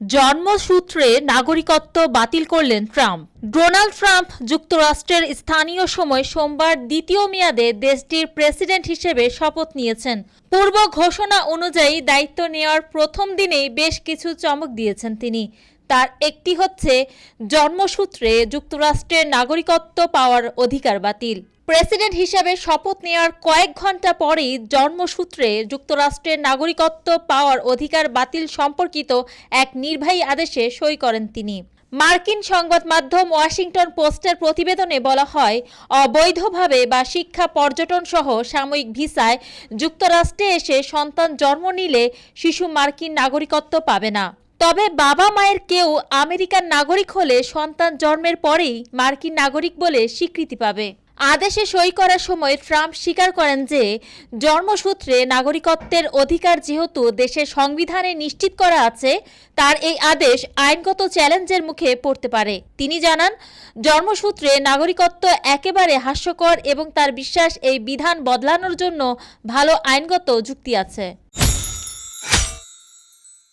জন্মসূত্রে নাগরিকত্ব বাতিল করলেন ট্রাম্প। ডোনাল্ড ট্রাম্প যুক্তরাষ্ট্রের স্থানীয় সময় সোমবার দ্বিতীয় মেয়াদে দেশটির প্রেসিডেন্ট হিসেবে শপথ নিয়েছেন। পূর্ব ঘোষণা অনুযায়ী দায়িত্ব নেওয়ার প্রথম দিনেই বেশ কিছু চমক দিয়েছেন তিনি। তার একটি হচ্ছে জন্মসূত্রে যুক্তরাষ্ট্রের নাগরিকত্ব পাওয়ার অধিকার বাতিল। প্রেসিডেন্ট হিসেবে শপথ নেওয়ার কয়েক ঘণ্টা পরেই জন্মসূত্রে যুক্তরাষ্ট্রের নাগরিকত্ব পাওয়ার অধিকার বাতিল সম্পর্কিত এক নির্বাহী আদেশে সই করেন তিনি। মার্কিন সংবাদ মাধ্যম ওয়াশিংটন পোস্টের প্রতিবেদনে বলা হয়, অবৈধভাবে বা শিক্ষা পর্যটন সহ সাময়িক ভিসায় যুক্তরাষ্ট্রে এসে সন্তান জন্ম নিলে শিশু মার্কিন নাগরিকত্ব পাবে না। তবে বাবা মায়ের কেউ আমেরিকান নাগরিক হলে সন্তান জন্মের পরেই মার্কিন নাগরিক বলে স্বীকৃতি পাবে। আদেশে সই করার সময় ট্রাম্প স্বীকার করেন যে, জন্মসূত্রে নাগরিকত্বের অধিকার যেহেতু দেশের সংবিধানে নিশ্চিত করা আছে, তার এই আদেশ আইনগত চ্যালেঞ্জের মুখে পড়তে পারে। তিনি জানান, জন্মসূত্রে নাগরিকত্ব একেবারে হাস্যকর এবং তার বিশ্বাস এই বিধান বদলানোর জন্য ভালো আইনগত যুক্তি আছে।